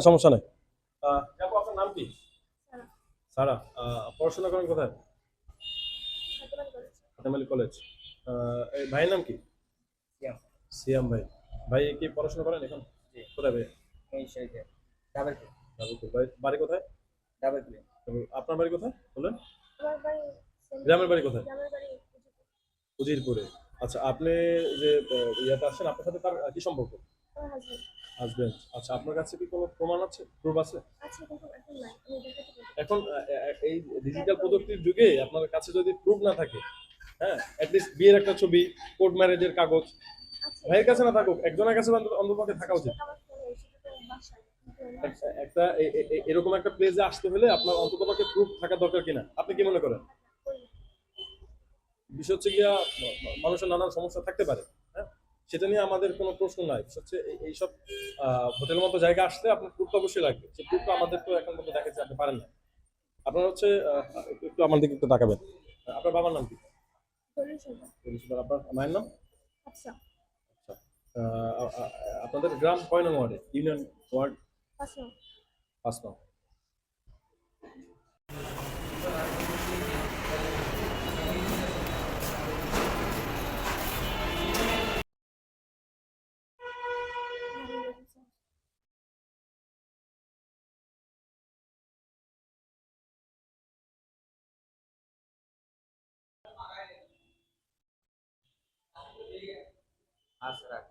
সমস্যা নেই। আহ, আপনার নাম কি? সারা। পড়াশোনা করেন কোথায়? হাতেমালি কলেজ। এই ভাইয়ের নাম কি? সিয়াম। সিয়াম ভাই। ভাই কি পড়াশোনা করেন এখন? কোথায় ভাই? বাড়ি কোথায়? আপনার বাড়ি কোথায় বলেন গ্রামের বাড়ি কোথায়? উজিরপুরে। আচ্ছা আপনি যে ইয়াতে আসছেন আপনার সাথে তার কি সম্পর্ক? হাজবেন্ড আচ্ছা আপনার কাছে কি কোনো প্রমাণ আছে? প্রুফ আছে? এখন এই ডিজিটাল প্রযুক্তির যুগে আপনার কাছে যদি প্রুফ না থাকে হ্যাঁ অ্যাটলিস্ট বিয়ের একটা ছবি কোর্ট ম্যারেজের কাগজ ভাইয়ের কাছে না থাকুক একজনের কাছে অন্তত থাকা উচিত। একটা এরকম একটা প্লেসে আসতে হলে আপনার অন্ততপক্ষে প্রুফ থাকা দরকার কিনা? আপনি কি মনে করেন? করি। বিষয় হচ্ছে গিয়া মানুষের নানান সমস্যা থাকতে পারে। সেটা নিয়ে আমাদের কোনো প্রশ্ন নাই। হচ্ছে এইসব হোটেলের মতো জায়গা আসতে আপনার প্রুফ অবশ্যই লাগবে। সেই প্রুফটা আমাদের তো এখন মতো দেখাচ্ছে আপনি পারেন না আপনার হচ্ছে একটু- আমার দিকে একটু তাকাবেন। আপনার বাবার নাম কি? আপনার মায়ের নাম? আচ্ছা। আহ, আ- আ- আপনাদের গ্রাম কয় নং ওয়ার্ডে? Union ward? আচ্ছা পাঁচ নং। আচ্ছা রাখ